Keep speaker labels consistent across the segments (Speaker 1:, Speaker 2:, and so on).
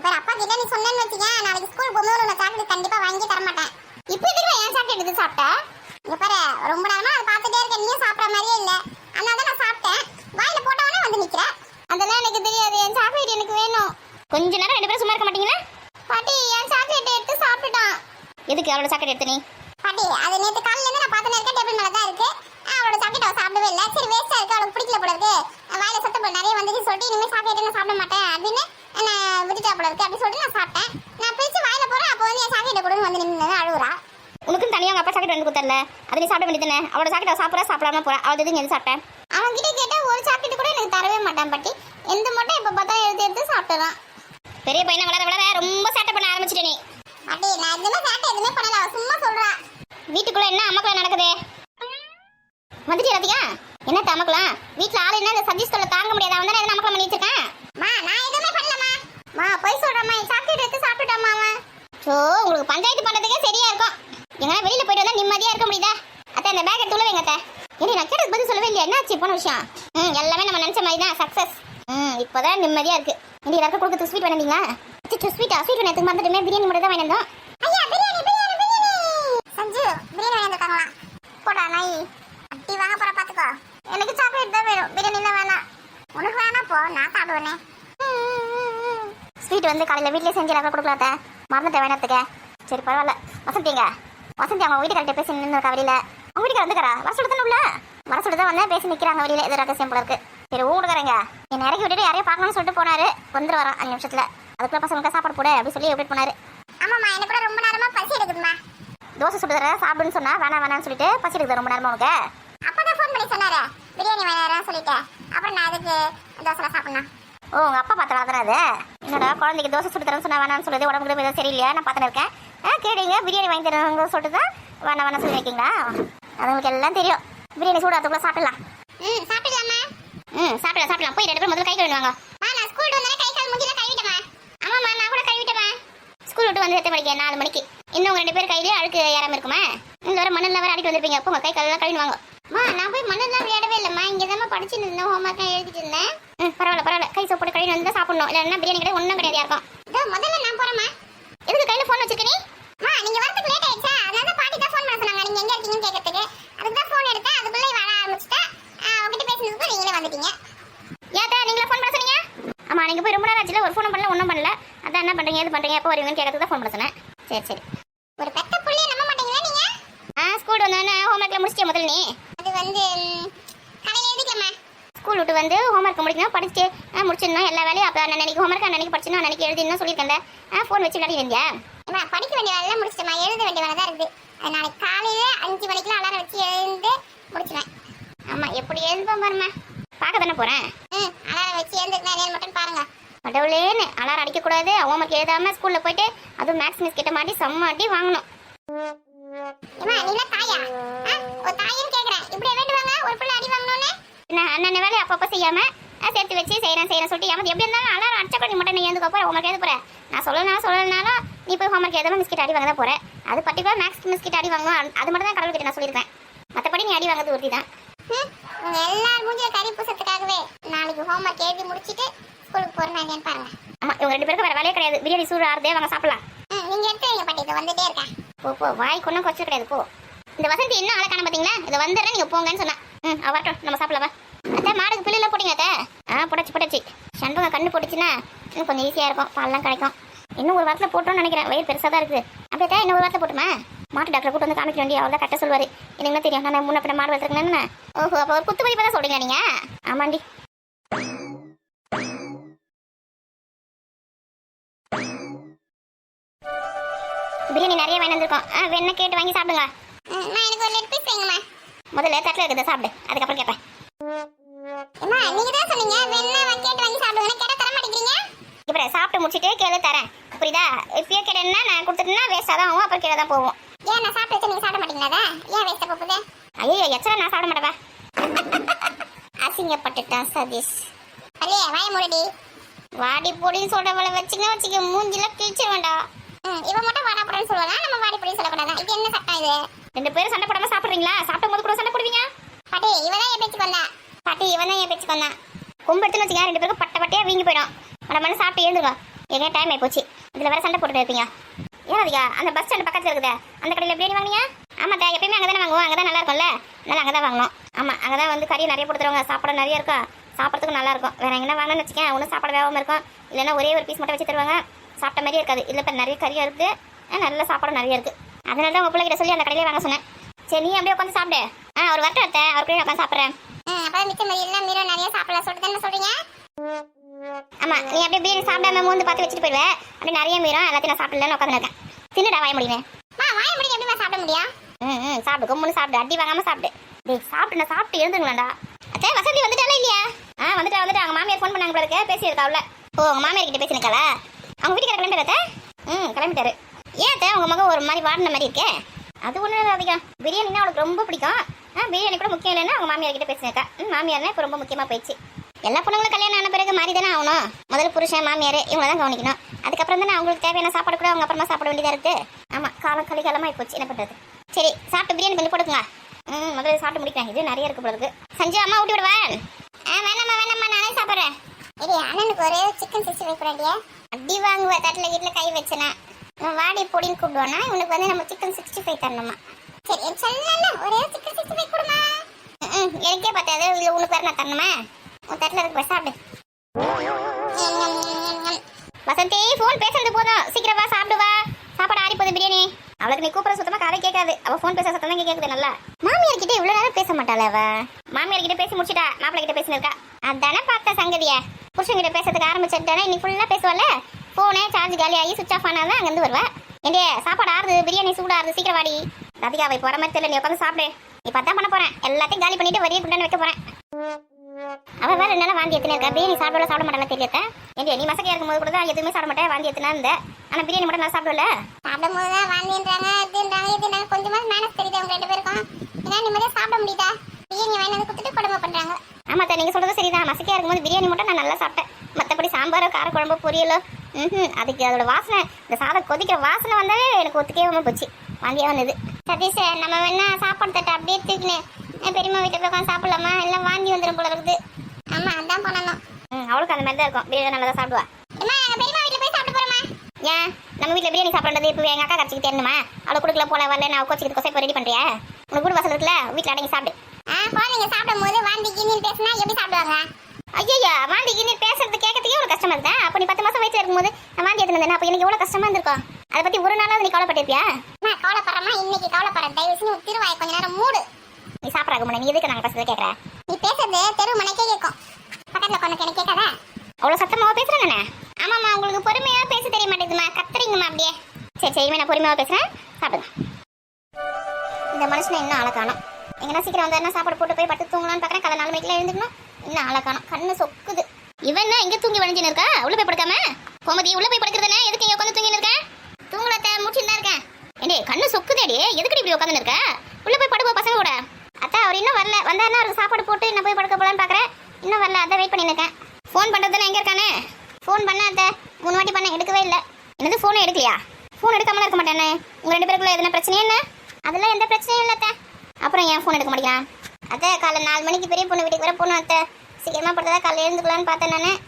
Speaker 1: இந்த பாரு அப்பா கிட்ட நீ சொன்னேன்னு வச்சுக்க நாளைக்கு ஸ்கூல் போகும்போது உனக்கு சாக்லேட் கண்டிப்பா வாங்கி தர மாட்டேன் இப்போ எதுக்கு ஏன் சாக்லேட் எடுத்து சாப்பிட்ட? இங்க பாரு ரொம்ப நேரமா அதை பார்த்துட்டே இருக்க நீயும் சாப்பிட்ற மாதிரியே இல்ல. அதனால தான் நான் சாப்பிட்டேன். வாயில போட்டவனே வந்து நிக்கிற. அதெல்லாம் எனக்கு தெரியாது. என் சாக்லேட் எனக்கு வேணும்.
Speaker 2: கொஞ்ச நேரம் ரெண்டு பேரும் சும்மா இருக்க மாட்டீங்களா?
Speaker 1: பாட்டி என் சாக்லேட் எடுத்து சாப்பிட்டுட்டான்.
Speaker 2: எதுக்கு அவளோட சாக்கெட் எடுத்து நீ?
Speaker 1: பாட்டி அது நேத்து காலையில இருந்து நான் பார்த்துட்டு இருக்க டேபிள் மேல தான் இருக்கு அவளோட சாக்லேட் அவ சாப்பிடவே இல்ல. சரி வேஸ்டா இருக்கு. அவளுக்கு பிடிக்கல போல இருக்கு. வாயில சத்த போல நிறைய வந்துச்சு சொல்லிட்டு இனிமே சாக்லேட் நான் சாப்பிட மாட்டேன். அப்படின்னு நான் விட்டுட்டா போல இருக்கு அப்படி சொல்லிட்டு நான் சாப்பிட்டேன். நான் பிரிச்சு வாயில போறேன் அப்போ வந்து என் சாக்லேட் கொடுன்னு வந்து நின்று அழுவுறா
Speaker 2: உனக்கும் தனியாக உங்க அப்பா சாக்கெட் வந்து கொடுத்தல அது நீ சாப்பிட வேண்டியதானே அவளோட சாக்கெட் அவள் சாப்பிட்றா சாப்பிடாம போறா. அவள் எதுக்கு எது சாப்பிட்டேன்
Speaker 1: அவன் கிட்ட கேட்டா ஒரு சாக்லேட் கூட எனக்கு தரவே மாட்டான் பாட்டி. எந்த மட்டும் எப்ப பார்த்தா எடுத்து எடுத்து சாப்பிட்டுறான்.
Speaker 2: பெரிய பையனை வளர வளர ரொம்ப சேட்டை பண்ண ஆரம்பிச்சிட்ட நீ.
Speaker 1: பாட்டி நான் எதுவுமே சாப்பிட்டு எதுவுமே பண்ணல. சும்மா சொல்றா.
Speaker 2: வீட்டுக்குள்ள என்ன அம்மக்குள்ள நடக்குது? வந்துட்டு ரதியா என்ன தமக்கலாம் வீட்டுல ஆள் என்ன? இந்த சதீஷ் தொல்லை தாங்க முடியாத. அவன் தானே எதனா அமக்கலம் பண்ணி வச்சிருக்கேன்
Speaker 1: மா நான் எதுவுமே பண்ணலமா மா போய் சொல்றேம்மா. என் சாக்லேட் எடுத்து சாப்பிட்டுட்டாமா அவன்.
Speaker 2: ஸோ உங்களுக்கு பஞ்சாயத்து பண்ணுறதுக்கே சரியா இருக்கும். எங்கன்னா வெளியில போயிட்டு வந்தா நிம்மதியா இருக்க முடியுதா? அத்தை இந்த பேக் எடுத்து வைங்க அத்தை. ஏடி நான் கேட்டது பதில் சொல்லவே இல்லையா? என்னாச்சு போன விஷயம்? ம் எல்லாமே நம்ம நினச்ச மாதிரி தான். சக்ஸஸ் ம் இப்போதான் நிம்மதியா இருக்கு. இனி எல்லாருக்கும் கொடுக்குறது ஸ்வீட் வேணுங்களா ஸ்வீட்டா ஸ்வீட் வேணும் மறந்துட்டுமே பிரியாணி மட்டும் தான் வேணும்
Speaker 1: ஐயா பிரியாணி பிரியாணி பிரியாணி! சஞ்சு பிரியாணி போடா நாய். வாங்க போற பாத்துக்கோ. எனக்கு சாக்லேட் தான் வேணும். பிரியாணி தான் வேணாம். உனக்கு வேணா போ நான் சாப்பிடுவேனே.
Speaker 2: ஸ்வீட் வந்து காலையில் வீட்லயே செஞ்சு எல்லாருக்கும் கொடுக்கலாத்த மறந்துட்டேன் வேணத்துக்கு. சரி பரவாயில்ல. வசந்திங்க வசந்தி அவங்க வீட்டுக்கார்ட்ட பேசி நின்று கவலையில் அவங்க வீட்டுக்கார வந்துக்கிறா வர சொல்லுதானே உள்ள. வர சொல்லுதான் வந்தேன். பேசி நிற்கிறாங்க வெளியில. எது ரகசியம் போல இருக்கு. சரி ஊடுக்கிறேங்க என்னை இறக்கி விட்டுட்டு யாரையும் பார்க்கணும்னு சொல்லிட்டு போனாரு. வந்துரு வரான் அஞ்சு நிமிஷத்துல. அதுக்குள்ள பசங்களுக்கு சாப்பாடு போடு அப்படி சொல்லி எப்படி போனாரு.
Speaker 1: ஆமாம்மா எனக்கு கூட ரொம்ப நேரமா பசி எடுக்குதுமா
Speaker 2: தோசை சுட்டு சாப்பிடுன்னு சொன்னா வேணாம் வேணாம்னு சொல்லிட்டு பசி எடுக்குது ரொம்ப நேரமா உனக்கு?
Speaker 1: அப்பதான் ஃபோன் பண்ணி சொன்னாரு. பிரியாணி வேணாம் சொல்லிட்டு. அப்புறம் நான் அதுக்கு தோசை சாப்பிடணும்?
Speaker 2: ஓ உங்க அப்பா பார்த்து தானே அது? என்னடா குழந்தைக்கு தோசை சுட்டு தரேன்னு சொன்னா வேணாம்னு சொல்லுது உடம்புக்கு எதுவும் சரியில்லையா? நான் பார்த்துன்னு இருக்கேன். ஆ கேடுங்க பிரியாணி வாங்கி தரேங்க சொல்லிட்டு தான் வேணாம் வேணாம் சொல்லி வைக்கீங்களா அது உங்களுக்கு எல்லாம் தெரியும். பிரியாணி சூடு அதுக்குள்ள சாப்பிடலாம்.
Speaker 1: ம் சாப்பிடலாமா?
Speaker 2: ம் சாப்பிடலாம் சாப்பிடலாம். போய் ரெண்டு பேரும் முதல்ல கை கழுவிடுவாங்க
Speaker 1: மா நான் ஸ்கூல் வந்தோடனே கை கால் மூஞ்சில கழுவிட்டேமா
Speaker 2: ஆமாம்மா நான் கூட கழுவிட்டேம்மா. ஸ்கூல் விட்டு வந்து எத்தனை மணிக்கு? நாலு மணிக்கு. இன்னும் உங்க ரெண்டு பேர் கையிலே அழுக்கு ஏறாம இருக்குமா? இந்த வர மண்ணில் வர அடிக்க வந்திருப்பீங்க அப்போ உங்க கை காலெல்லாம் கழுவிடுவாங்க
Speaker 1: மா நான் போய் மண்ணெல்லாம் விளையாடவே இல்லைம்மா. இங்கே தான் படிச்சு இருந்தேன் ஹோம்ஒர்க்லாம் எழுதிட்டு இருந்தேன்.
Speaker 2: பரவாயில்ல பரவாயில்ல. கை சோப்பு போட்டு கழுவி வந்து சாப்பிடணும். இல்லைன்னா பிரியாணி கிடையாது ஒன்றும் கிடையாது யாருக்கும்.
Speaker 1: இதோ முதல்ல நான் போறேம்மா.
Speaker 2: எதுக்கு கையில் ஃபோன் வச்சிருக்க நீ?
Speaker 1: மா நீங்க வரதுக்கு லேட் ஆயிடுச்சா? அதனால தான் பாட்டி தான் ஃபோன் பண்ண சொன்னாங்க. நீங்க எங்க இருக்கீங்கன்னு கேட்கறதுக்கு அதுக்கு தான் ஃபோன் எடுத்தேன். அதுக்குள்ளே வர ஆரம்பிச்சுட்டேன் உங்ககிட்ட பேசுனதுக்கு நீங்களே வந்துட்டீங்க.
Speaker 2: ஏத்தா நீங்களா ஃபோன் பண்ண சொன்னீங்க? ஆமா நீங்க போய் ரொம்ப நேரம் ஆச்சுல. ஒரு ஃபோன் பண்ணல ஒன்றும் பண்ணல. அதான் என்ன பண்றீங்க? எது பண்றீங்க? எப்போ வருவீங்கன்னு கேட்கறதுக்கு தான் ஃபோன் பண்ண சொன்னேன். சரி சரி.
Speaker 1: ஒரு பெத்த புள்ளைய நம்ப மாட்டீங்களா நீங்க?
Speaker 2: ஆ ஸ்கூல் வந்தோடனே ஹோம்ஒர்க்ல முடிச்சிட்டே முதல்ல நீ?
Speaker 1: வந்து காலையில எழுதிக்கலாமா
Speaker 2: ஸ்கூல் விட்டு வந்து ஹோம்ஒர்க் முடிக்கணும். படிச்சு ஆ, முடிச்சிடணும் எல்லா வேலையும். அப்போ அன்னைக்கு ஹோம்ஒர்க் அன்னைக்கு படிச்சிடணும். அன்னைக்கு எழுதிடணும் சொல்லியிருக்கேன் ஃபோன் வச்சு விளையாடி இருந்தியா?
Speaker 1: அம்மா படிக்க வேண்டிய வேலை முடிச்சிட்டேம்மா. எழுத வேண்டிய வேலை தான் இருக்குது நாளைக்கு காலையில அஞ்சு மணிக்கெல்லாம் அலாரம் வச்சு எழுந்து முடிச்சிடுவேன்
Speaker 2: ஆமா எப்படி எழுதுவோம் பாருமா பார்க்க தானே போறேன்?
Speaker 1: ம் அலாரம் வச்சு எழுந்துருக்கேன். என்னன்னு மட்டும் பாருங்க.
Speaker 2: கடவுளேன்னு அலாரம் அடிக்கக்கூடாது. ஹோம்ஒர்க் எழுதாம ஸ்கூல்ல போயிட்டு அதுவும் மேக்ஸ் மிஸ் கிட்ட மாட்டி செம்ம அடி வாங்கணும்.
Speaker 1: ஏம்மா நீங்களா தாயா? ஒரு தாயின்னு கேட்குறேன் இப்படி வேண்டுவாங்க? ஒரு பிள்ளை அடி வாங்கணும்னு?
Speaker 2: நான் அண்ணன் வேலையை அப்பப்போ செய்யாம சேர்த்து வச்சு செய்யறேன் செய்யறேன் சொல்லிட்டு ஏமாத்தி எப்படி இருந்தாலும் அலாரம் அடிச்ச கூட நீ மட்டும் நீ எழுந்துக்க போற? ஹோம்ஒர்க் எழுத போற? நான் சொல்லலாம் சொல்லலனாலும் நீ போய் ஹோம்ஒர்க் எழுதாம மிஸ் கிட்ட அடி வாங்க தான் போற. அது பர்டிகுலர் மேக்ஸ் மிஸ் கிட்ட அடி வாங்கணும். அது- மட்டும் தான் கடவுள் கிட்ட நான் சொல்லியிருக்கேன். மற்றபடி நீ அடி வாங்குறது உறுதி தான்
Speaker 1: ம், உங்க எல்லார் மூஞ்சில கறி பூசத்துக்காகவே நாளைக்கு ஹோம்ஒர்க் எழுதி முடிச்சிட்டு ஸ்கூலுக்கு போறேன் பாருங்க.
Speaker 2: ஆமா இவங்க ரெண்டு பேருக்கு வேற வேலையே கிடையாது. பிரியாணி சூடு ஆறுதே வாங்க சாப்பிடலாம்.
Speaker 1: நீங்க எடுத்து வைங்க பாட்டி இதை வந்துட்டே இருக்கேன்
Speaker 2: போ போ வாய் கொண்டும் கொச்சு கிடையாது போ. இந்த வசந்தி இன்னும் ஆளை காண பாத்தீங்களா? இதை வந்துடுறேன் நீங்க போங்கன்னு சொன்னா. ம் அவ நம்ம சாப்பிடலாம் வா. அத்தை மாடுக்கு பிள்ளைல போட்டீங்க அத்தை? ஆ போட்டாச்சு போட்டாச்சு. சண்பக கண்ணு போட்டுச்சுன்னா இன்னும் கொஞ்சம் ஈஸியா இருக்கும் பால்லாம் கிடைக்கும். இன்னும் ஒரு வாரத்தில் போட்டோம்னு நினைக்கிறேன் வயிறு பெருசாக தான் இருக்குது. அப்படியே தான் இன்னும் ஒரு வாரத்தில் போட்டுமா? மாட்டு டாக்டர் கூட்டு வந்து காமிக்க வேண்டிய அவர் தான் கட்ட சொல்லுவார். எனக்கு தெரியும். நான் முன்ன பின்ன மாடு வளர்த்துருக்கேன்னு ஓஹோ அப்போ ஒரு குத்து மதிப்பாக தான் சொல்றீங்க நீங்க? ஆமாண்டி. வேணா கேட்டு வாங்கி சாப்பிடுங்க.
Speaker 1: நான் எனக்கு ஒரு லெட் பீஸ் வைங்கம்மா
Speaker 2: முதல்ல தட்டில் இருக்கிறத சாப்பிடு. அதுக்கப்புறம் கேட்பேன்
Speaker 1: அம்மா நீங்க தான் சொன்னீங்க வேணா வா- கேட்டு வாங்கி சாப்பிடுங்கன்னு கேட்டா தர மாட்டேங்கிறீங்க?
Speaker 2: இப்போ சாப்பிட்டு முடிச்சிட்டு கீழே தரேன். புரியுதா? இப்பயே கேட்டேன்னா நான் கொடுத்துட்டேன்னா வேஸ்ட்டாக தான் ஆகும். அப்புறம் கீழே தான் போவோம்
Speaker 1: ஏன் நான் சாப்பிட்டு வச்சு நீங்க சாப்பிட மாட்டீங்களா ஏன் வேஸ்ட் போகுது?
Speaker 2: ஐயோ எச்சா நான் சாப்பிட மாட்டேன் அசிங்கப்பட்டுட்டான் சதீஷ்.
Speaker 1: அல்லே வாய மூடடி.
Speaker 2: வாடி பொடின்னு சொல்றவளை வச்சுங்க வச்சுக்க மூஞ்சில
Speaker 1: ம் இவன் மட்டும் வாடா போடன்னு சொல்லுவாங்க நம்ம வாடி போடி சொல்லக்கூடாதா? இது என்ன சட்டம் இது?
Speaker 2: ரெண்டு பேரும் சண்டை போடாம சாப்பிடுறீங்களா? சாப்பிடும் போது கூட சண்டை போடுவீங்க?
Speaker 1: பாட்டி இவன் தான் என் பேச்சுக்கு வந்தா.
Speaker 2: பாட்டி இவன் தான் என் பேச்சுக்கு வந்தான் கும்பெடுத்துன்னு வச்சுக்க ரெண்டு பேருக்கும் பட்ட பட்டையா வீங்கி போயிடும். நம்ம மனு சாப்பிட்டு எழுந்துங்க எங்க டைம் ஆகி போச்சு? இதில் வேற சண்டை போட்டுட்டு இருப்பீங்க. ஏன் அதிகா? அந்த பஸ் ஸ்டாண்ட் பக்கத்தில் இருக்குதே. அந்த கடையில் பிரியாணி வாங்கினியா? ஆமாம் தா எப்பயுமே அங்கே தானே வாங்குவோம். அங்கே தான் நல்லா இருக்கும்ல? அதனால அங்கே தான் வாங்கணும் ஆமாம் அங்கே தான் வந்து கறி நிறைய கொடுத்துருவாங்க சாப்பாடு நிறைய இருக்கும் சாப்பிட்றதுக்கும் நல்லா இருக்கும். வேற எங்கன்னா வாங்கணும்னு வச்சுக்கேன் ஒன்றும் சாப்பாடு வேகாமல் இருக்கும். இல்லைன்னா ஒரே ஒரு பீஸ் மட்டும் வச்சு தருவாங்க. சாப்பிட்ட மாதிரியே இருக்காது. இல்லை இப்போ நிறைய கறியாக இருக்குது நல்ல சாப்பாடு நிறைய இருக்குது அதனால தான் உங்கள் பிள்ளைகிட்ட சொல்லி அந்த கடையிலே வாங்க சொன்னேன். சரி நீ அப்படியே உட்காந்து சாப்பிடு. ஆ அவர் வரட்டும் அத்தை. அவர் கூட உட்காந்து சாப்பிட்றேன்.
Speaker 1: அப்புறம் மிச்ச மாதிரி எல்லாம் மீரோ நிறைய சாப்பிடலாம் சொல்லிட்டு தானே சொல்றீங்க?
Speaker 2: ஆமாம் நீ அப்படியே பிரியாணி சாப்பிடாம மூந்து பார்த்து வச்சுட்டு போயிடுவேன் அப்படியே நிறைய மீறும் எல்லாத்தையும் நான் சாப்பிடலன்னு உட்காந்துருக்கேன் தின்னுடா வாய முடியுமே
Speaker 1: மா வாய முடியும் எப்படிமா சாப்பிட முடியும்?
Speaker 2: ம் ம் சாப்பிடு. கும்முன்னு சாப்பிடு. அடி வாங்காம சாப்பிடு. டேய் சாப்பிட்டு நான் சாப்பிட்டு இருந்துங்களாடா அத்தை வசந்தி வந்துட்டாலே இல்லையா? ஆ வந்துட்டா வந்துட்டா. அவங்க மாமியார் ஃபோன் பண்ணாங்க இருக்கு. பேசியிருக்கா உள்ள ஓ உங்க மாமியார் கிட்ட பேசினிருக்காளா அவங்க வீட்டுக்கு கிளம்பிட்டாரு ம் கிளம்பிட்டாரு. ஏன் அத்தை? உங்க மகன் ஒரு மாதிரி வாடின மாதிரி இருக்கே. அது ஒன்றும் அதிகம் பிரியாணினா அவளுக்கு ரொம்ப பிடிக்கும். ஆ பிரியாணி கூட முக்கியம் இல்லைன்னா அவங்க மாமியார் கிட்ட பேசினிருக்கா ம் மாமியார்னா இப்போ ரொம்ப முக்கியமாக போயிடுச்சு. எல்லா பொண்ணுங்களும் கல்யாணம் ஆன பிறகு மாறி தானே ஆகணும். முதல்ல புருஷன் மாமியார் இவங்க தான் கவனிக்கணும். அதுக்கப்புறம் தானே அவங்களுக்கு தேவையான சாப்பாடு கூட அவங்க அப்புறமா சாப்பிட வேண்டியதா இருக்கு. ஆமா காலம் கலிகாலமா போச்சு. என்ன பண்றது? சரி சாப்பிட்டு பிரியாணி கொஞ்சம் போட்டுக்கங்க. ம் முதல்ல சாப்பிட்டு முடிக்கிறேன் இது நிறைய இருக்கு போல சஞ்சு அம்மா ஊட்டி விடுவா
Speaker 1: ஆ வேணாம்மா வேணாம்மா நானே சாப்பிட்றேன். இடி அண்ணனுக்கு ஒரே சிக்கன் சிக்ஸ்டி ஃபைவ் கூடாண்டியா
Speaker 2: அடி வாங்குவ தட்டில் வீட்டில் கை வச்சனா வாடி பொடின்னு கூப்பிடுவோம்னா இவனுக்கு வந்து நம்ம சிக்கன் சிக்ஸ்டி ஃபைவ் தரணுமா?
Speaker 1: சரி சொல்லல ஒரே சிக்கன் சிக்ஸ்டி ஃபைவ் கொடுமா.
Speaker 2: ம் எனக்கே பார்த்தாது இல்லை உனக்கு வேறு நான் தரணுமா? உன் தட்டில் இருக்கு சாப்பிடு. வசந்தி ஃபோன் பேசுறது போதும். சீக்கிரம் வா சாப்பிடு வா. சாப்பாடு ஆறி போகுது பிரியாணி. அவளுக்கு நீ கூப்பிட சுத்தமா காதை கேட்காது. அவ ஃபோன் பேச சத்தம் தான் கேட்குது நல்லா. மாமியார் கிட்ட இவ்வளவு நேரம் பேச மாட்டாள அவ? மாமியார் கிட்ட பேசி முடிச்சிட்டா மாப்பிள்ளை கிட்ட பேசினிருக்கா அதானே பார்த்த சங்கதியா. புருஷன் கிட்ட பேசுறதுக்கு ஆரம்பிச்சிட்டானே இன்னைக்கு ஃபுல்லா பேசுவாள்? ஃபோனே சார்ஜ் காலி ஆகி சுவிச் ஆஃப் ஆனாதான் அங்கேருந்து வருவா. ஏண்டே சாப்பாடு ஆறுது பிரியாணி சூடாறுது சீக்கிரம் வாடி. ராதிகா அவை போற மாதிரி தெரியல நீ உட்காந்து சாப்பிடு. நீ பார்த்தா பண்ண போறேன். எல்லாத்தையும் காலி பண்ணிட்டு வரியை குண்டான வைக்க போறேன். அவ வேற நாளா வாந்தி எத்தனை இருக்கா? பிரியாணி சாப்பிடல சாப்பிட மாட்டாங்க தெரியல ஏண்டி நீ மசக்கையா இருக்கும்போது கூட தான் எதுவுமே சாப்பிட மாட்டேன் வாந்தி எத்தனா இருந்த. ஆனா பிரியாணி மட்டும் நல்லா சாப்பிடல.
Speaker 1: சாப்பிடும் போது தான் வாந்தின்றாங்க இதுன்றாங்க இதுன்றாங்க கொஞ்சமா மேனஸ் தெரியுது அவங்க ரெண்டு பேருக்கும்? ஏன்னா நிம்மதியாக சாப்பிட முடியுதா? பிரியாணி வாங்கி வந்து கொடுத்துட்டு கொடுமை பண்றாங்க.
Speaker 2: ஆமா அத்தை, நீங்க சொல்றது சரிதான். மசக்கையா இருக்கும்போது பிரியாணி மட்டும் நான் நல்லா சாப்பிட்டேன். மத்தபடி சாம்பாரோ காரக்குழம்போ பொரியலோ ம் அதுக்கு அதோட வாசனை இந்த சாதம் கொதிக்கிற வாசனை வந்தாலே எனக்கு ஒத்துக்கவே போச்சு. வாந்தியா வந்தது. சதீஷ் நம்ம வேணா சாப்பாடு தட்டை அப்படியே தூக்கினேன் பெரியம்மா போய் உட்காந்து சாப்பிடலாமா? இல்லை வாந்தி வந்துடும் போல இருக்குது.
Speaker 1: ஆமா அதான் பண்ணணும்.
Speaker 2: ம் அவளுக்கு அந்த மாதிரி தான் இருக்கும். பிரியாணி நல்லா தான் சாப்பிடுவா.
Speaker 1: பெரியம்மா வீட்டுல போய் சாப்பிட்டு போறோமா
Speaker 2: ஏன்? நம்ம வீட்டில் பிரியாணி சாப்பிட்றது இப்போ எங்கள் அக்கா கட்சிக்கு தெரியணுமா அவளை கொடுக்கல போல வரல நான் கோச்சிக்கு கொசை இப்போ ரெடி பண்ணுறியா உனக்கு வீடு வாசல் இருக்குல்ல வீட்டில் அடங்கி சாப்பிடு.
Speaker 1: ஆ குழந்தைங்க சாப்பிடும் போது வாந்தி கிண்ணின்னு பேசினா எப்படி சாப்பிடுவாங்க?
Speaker 2: ஐயா வாந்திக்கு நீ பேசுறது கேட்கறதுக்கே ஒரு கஷ்டமா இருந்தா அப்போ நீ பத்து மாசம் வயிற்றுல இருக்கும்போது நான் வாந்தி எடுத்து அப்போ எனக்கு எவ்வளோ கஷ்டமா இருந்திருக்கும்? அதை பத்தி ஒரு நாளாவது நீ கவலைப்பட்டிருப்பியா?
Speaker 1: அம்மா கவலைப்படுறமா இன்னைக்கு கவலைப்படுற தயவு செஞ்சு திருவாயை கொஞ்ச நேரம் மூடு.
Speaker 2: நீ சாப்பிட்றாங்க முன்ன நீ எதுக்கு நாங்கள் பேசுறது கேட்குற?
Speaker 1: நீ பேசுறது தெரு மனைக்கே கேட்கும் பக்கத்துல கொண்டு எனக்கு கேட்காதா?
Speaker 2: அவ்வளோ சத்தமாக பேசுகிறேங்கண்ணே ஆமாம்மா உங்களுக்கு பொறுமையாக பேச தெரிய மாட்டேங்குதுமா கத்துறீங்கம்மா அப்படியே. சரி சரி நான் பொறுமையாக பேசுகிறேன் சாப்பிடுங்க. இந்த மனுஷனை இன்னும் ஆளை காணும். எங்கன்னா சீக்கிரம் வந்தாருன்னா சாப்பாடு போட்டு போய் பட்டு தூங்கலாம்னு பார்க்குறேன் கதை நாலு மணிக்கெல்லாம் எழுந்துக்கணும் இன்னும் ஆளை காணும் கண்ணு சொக்குது. இவன் என்ன இங்கே தூங்கி வழிஞ்சுன்னு இருக்கா? உள்ள போய் படுக்காம? கோமதி உள்ள போய் படுக்கிறதுனே? எதுக்கு இங்கே உட்காந்து தூங்கின்னு இருக்கேன் தூங்கலத்த முடிச்சுன்னு தான் இருக்கேன். ஏடே கண்ணு சொக்குதேடி எதுக்கு இப்படி உட்காந்து இருக்க? உள்ள போய் படுப்போ பசங்க கூட. அத்தா அவர் இன்னும் வரல. வந்தாருன்னா அவருக்கு சாப்பாடு போட்டு நான் போய் படுக்க போலான்னு பார்க்குறேன் இன்னும் வரல அதான் வெயிட் பண்ணியிருக்கேன் ஃபோன் பண்ணுறதுல எங்கே இருக்கானே? ஃபோன் பண்ண அத்தை. மூணு வாட்டி பண்ண எடுக்கவே இல்லை. என்னது ஃபோனை எடுக்கலையா? ஃபோன் எடுக்காமலாம் இருக்க மாட்டேனே உங்கள் ரெண்டு பேருக்குள்ள எதுனா பிரச்சனையே என்ன? அதெல்லாம் எந்த பிரச்சனையும் இல்லை அத்தை. அப்புறம் ஏன் ஃபோன் எடுக்க மாட்டேங்கிறான்? அத்தை காலை நாலு மணிக்கு பெரிய பொண்ணு வீட்டுக்கு வர போகணும் அத்தை. சீக்கிரமாக படுத்ததா காலையில் எழுந்துக்கலான்னு பார்த்தேன் நான்.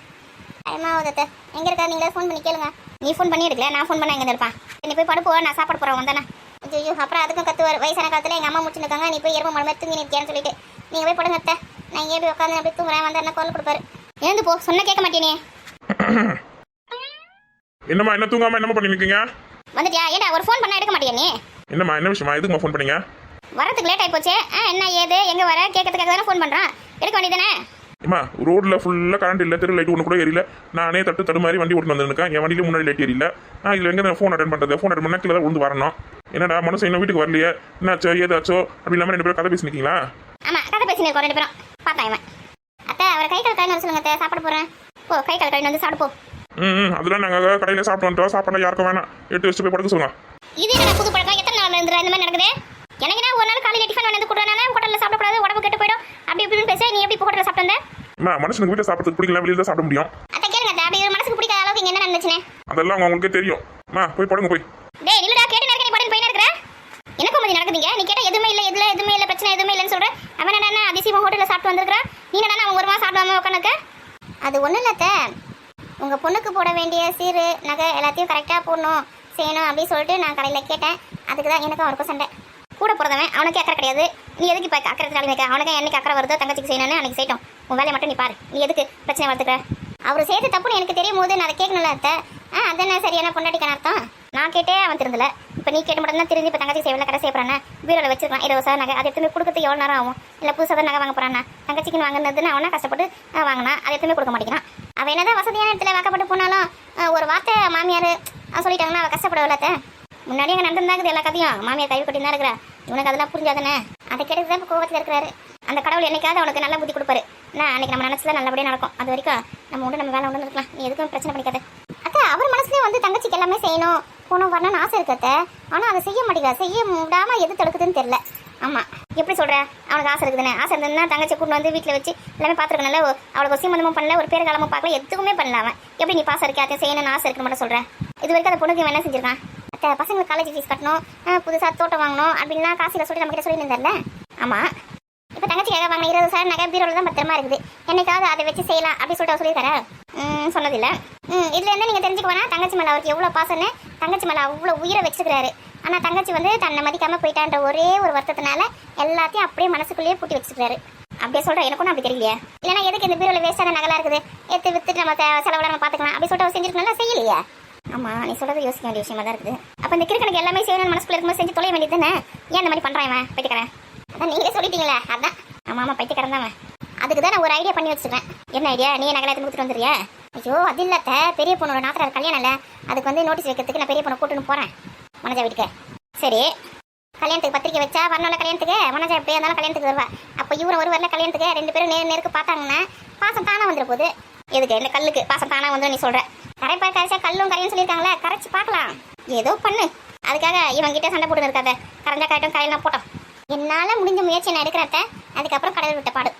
Speaker 2: டைம் ஆகுது எங்கே இருக்கா? நீங்களே ஃபோன் பண்ணி கேளுங்க. நீ ஃபோன் பண்ணி எடுக்கல? நான் ஃபோன் பண்ண எங்கே இருப்பான் நீ போய் படுப்போ நான் சாப்பாடு போகிறேன் வந்தானே ஐயோ அப்புறம் அதுக்கும் கத்துவார். வயசான காலத்தில் எங்கள் அம்மா முடிச்சுருக்காங்க நீ போய் எரும மழை தூங்கி நிற்கியான்னு சொல்லிட்டு. நீங்கள் போய் படுங்க அத்தை. நான் இங்கே போய் உட்காந்து அப்படியே தூங்குறேன். வந்தா என்ன கோல் கொடுப்பாரு. எழுந்து போ. சொன்ன கேட்க மாட்டேனே
Speaker 3: என்னம்மா என்ன தூங்காம என்னம்மா பண்ணி நிக்கீங்க
Speaker 2: வந்துட்டியா? ஏடா ஒரு ஃபோன் பண்ண எடுக்க மாட்டியா நீ?
Speaker 3: என்னம்மா என்ன விஷயமா? எதுக்குமா ஃபோன் பண்ணீங்க?
Speaker 2: வரதுக்கு லேட் ஆகி போச்சு. ஆ என்ன ஏது? எங்கே வர? கேட்கறதுக்காக தானே ஃபோன் பண்ணுறான் எடுக்க வேண்டியதானே
Speaker 3: அம்மா ரோட்ல ஃபுல்லா கரண்ட் இல்ல தெரு லைட் ஒன்று கூட எரியல நானே தட்டு தடு மாதிரி வண்டி ஓட்டு வந்திருக்கேன் என் வண்டியில முன்னாடி லைட் எரியல நான் இதுல எங்க ஃபோன் அட்டன் பண்றது? ஃபோன் அட்டன் பண்ணா கீழே விழுந்து வரணும். என்னடா மனசு இன்னும் வீட்டுக்கு வரலையே. என்னாச்சோ ஏதாச்சோ அப்படி இல்லாம ரெண்டு பேரும் கதை பேசி நிக்கீங்களா
Speaker 2: ஆமாம் கதை பேசினு இருக்கோம் ரெண்டு பேரும். பார்த்தா இவன். அத்தை அவரை கை கால் கழுவி சொல்லுங்க அத்தை. சாப்பிட போகிறேன் போ கை கால் கழுவி வந்து சாப்பிடு போ.
Speaker 3: ம் அதெல்லாம் நாங்கள் கடையில் சாப்பிட்டு வந்துட்டோம். சாப்பாடு யாருக்கும் வேணாம். எடுத்து வச்சுட்டு போய் படுக்க சொல்லுங்க.
Speaker 2: இது என்ன புது பழக்கம்? எத்தனை நாள் இந்த மாதிரி நடக்குது? எனக்கு என்ன ஒரு நாள் காலையில் டிஃபன் வந்து கொடுறானே ஹோட்டலில் சாப்பிடக்கூடாது உடம்பு கெட்டு போயிடும். அப்படி இப்படின்னு பேச. நீ எப்படி இப்போ ஹோட்டலில் சாப்பிட்டு வந்த?
Speaker 3: அம்மா மனுஷனுக்கு வீட்டை சாப்பிட்றதுக்கு பிடிக்கல வெளியில தான் சாப்பிட முடியும்.
Speaker 2: அத்தை கேளுங்க அத்தை அப்படி ஒரு மனசுக்கு பிடிக்காத அளவுக்கு இங்க என்ன நடந்துச்சுன்னு?
Speaker 3: அதெல்லாம் உங்களுக்கே தெரியும். அம்மா போய் படுங்க போய்.
Speaker 2: டேய் நில்லுடா கேட்டு நடக்க நீ படுன்னு போயின்னு இருக்கிற? எனக்கு மதி நடக்குதுங்க? நீ கேட்ட எதுவுமே இல்லை எதுல எதுவுமே இல்லை பிரச்சனை எதுவுமே இல்லைன்னு சொல்ற. அவன் என்ன அதிசயமா ஹோட்டலில் சாப்பிட்டு வந்திருக்கிறான் நீ என்ன அவன் ஒரு மாதம் சாப்பிடாம உட்காந்துக்க அது ஒன்றும் இல்லை அத்தை. உங்கள் பொண்ணுக்கு போட வேண்டிய சீரு நகை எல்லாத்தையும் கரெக்டாக போடணும் செய்யணும் அப்படின்னு சொல்லிட்டு நான் கடையில் கேட்டேன். அதுக்கு தான் எனக்கும் அவருக்கும் சண்டை. கூட பிறந்தவன் அவனுக்கு அக்கறை கிடையாது. நீ எதுக்கு இப்போ அக்கறை தலைமை அவனுக்கு என்னைக்கு அக்கறை வருதோ? தங்கச்சிக்கு செய்யணும்னு அன்னைக்கு செய்யட்டும். உன் வேலையை மட்டும் நீ பாரு. நீ எதுக்கு பிரச்சனை வளர்த்துக்கிற? அவர் செய்த தப்புன்னு எனக்கு தெரியும் போது நான் அதை கேட்கணும்ல அத்தை. ஆ அதென்ன சரியான பொண்டாட்டிக்கான அர்த்தம்? நான் கேட்டே அவன் திருந்தல. இப்போ நீ கேட்டு மட்டும் தான் திருந்தி இப்போ தங்கச்சி செய்யல கடை செய்யப்படுறானே பீரோல வச்சிருக்கான் இலவச நகை. அது எடுத்துமே கொடுக்கறதுக்கு எவ்வளோ நேரம் ஆகும்? இல்லை புதுசாக தான் நகை வாங்க போறானா? தங்கச்சிக்கு வாங்கினதுன்னு அவனா கஷ்டப்பட்டு வாங்கினா அதை கொடுக்க மாட்டேங்கிறான். அவன் என்னதான் வசதியான இடத்துல வாக்கப்பட்டு போனாலும் ஒரு வார்த்தை மாமியார் சொல்லிட்டாங்கன்னா அவள் கஷ்டப்படவில்ல முன்னாடியே முன்னாடி அங்கே நடந்திருந்தாங்க எல்லா கதையும். மாமியார் கை கட்டி தான் இருக்கிறா இவனுக்கு அதெல்லாம் புரிஞ்சாதானே? அதை கேட்டு தான் இப்போ கோவத்தில் இருக்கிறாரு. அந்த கடவுள் என்னைக்காவது அவனுக்கு நல்ல புத்தி கொடுப்பாரு. நான் அன்னைக்கு நம்ம நினச்சதான் நல்லபடியாக நடக்கும். அது வரைக்கும் நம்ம உண்டு நம்ம வேலை உண்டு இருக்கலாம். நீ எதுக்கும் பிரச்சனை பண்ணிக்காத. அக்கா அவர் மனசுலேயே வந்து தங்கச்சிக்கு எல்லாமே செய்யணும். போகணும் வரணும்னு ஆசை இருக்கு ஆனால் அதை செய்ய மாட்டேங்கிறா செய்ய விடாம எது தடுக்குதுன்னு தெரியல. ஆமாம் எப்படி சொல்கிற அவனுக்கு ஆசை இருக்குதுன்னு. ஆசை இருந்ததுன்னா தங்கச்சி கூட்டு வந்து வீட்டில் வச்சு எல்லாமே பார்த்துருக்கனால அவளுக்கு ஒரு சீமந்தமும் பண்ணல. ஒரு பேர் காலமும் பார்க்கல. எதுவுமே பண்ணல அவன். எப்படி நீ பாசம் இருக்கே அதை செய்யணும்னு ஆசை இருக்குன்னு மட்டும் சொல்கிறேன் இது வரைக்கும் அந்த பொண்ணுக்கு என்ன செஞ்சிருக்கான்? மற்ற பசங்களுக்கு காலேஜ் ஃபீஸ் கட்டணும் புதுசாக தோட்டம் வாங்கணும் அப்படின்லாம் காசில் சொல்லி நம்ம கிட்ட ஆமாம் இப்போ தங்கச்சிக்காக வாங்கின இருபது சார் நகை பீரோவில் தான் பத்திரமா இருக்குது. என்னைக்காவது அதை வச்சு செய்யலாம் அப்படி சொல்லிட்டு அவர் சொன்னதில்லை. ம் இதுலேருந்து நீங்கள் தெரிஞ்சுக்க வேணா தங்கச்சி மேலே அவருக்கு எவ்வளோ பாசம்னு தங்கச்சி மேலே அவ்வளோ உயிரை வச்சுக்கிறாரு ஆனால் தங்கச்சி வந்து தன்னை மதிக்காமல் போயிட்டான்ற ஒரே ஒரு வருத்தத்தினால எல்லாத்தையும் அப்படியே மனசுக்குள்ளேயே பூட்டி வச்சுக்கிறாரு அப்படியே சொல்கிறேன் எனக்கும் அப்படி தெரியலையே. இல்லைன்னா எதுக்கு இந்த பீரோவில் வேஸ்டான நகலாக இருக்குது? எடுத்து வித்துட்டு நம்ம செலவில் நம்ம பார்த்துக்கலாம். அப்படி சொல்லிட்டு அவர் செஞ்சிருக்கணும்ல செய்யலையே. ஆமா நீ சொல்றது யோசிக்க வேண்டிய விஷயமா தான் இருக்குது. அப்ப இந்த கிறுக்கனுக்கு எல்லாமே செய்யணும் மனசுக்குள்ள இருக்கும்போது செஞ்சு தொலைய வேண்டியது தானே? ஏன் இந்த மாதிரி பண்றான் இவன்? பைத்தியக்காரன். அதான் நீங்களே சொல்லிட்டீங்களே அதான். ஆமா ஆமா பைத்தியக்காரன் தான் அவன். அதுக்கு தான் நான் ஒரு ஐடியா பண்ணி வச்சிருக்கேன். என்ன ஐடியா நீ நகலை கொடுத்துட்டு வந்துறியா ஐயோ அது இல்லத்த பெரிய பொண்ணோட நாத்தனார் கல்யாணம் இல்லை. அதுக்கு வந்து நோட்டீஸ் வைக்கிறதுக்கு நான் பெரிய பொண்ணை கூட்டுன்னு போறேன். மனஜா வீட்டுக்கு. சரி. கல்யாணத்துக்கு பத்திரிக்கை வச்சா வரணும்ல கல்யாணத்துக்கு? மனஜா எப்படியா இருந்தாலும் கல்யாணத்துக்கு வருவா. அப்போ இவரை ஒரு வரல கல்யாணத்துக்கு? ரெண்டு பேரும் நேர் நேருக்கு பார்த்தாங்கன்னா பாசம் தானா வந்துட போகுது. எதுக்கு? இந்த கல்லுக்கு பாசம் தானா வந்து நீ சொல்கிற கரைப்பா கரைச்சா கல்லும் கரையும் சொல்லியிருக்காங்களே கரைச்சி பார்க்கலாம். ஏதோ பண்ணு. அதுக்காக இவன் கிட்ட சண்டை போட்டு இருக்காத. கரைஞ்சா கரெக்டும் கரையெல்லாம் போட்டோம். என்னால் முடிஞ்ச முயற்சி நான் எடுக்கிறத அதுக்கப்புறம் கடவுள் விட்ட பாடு.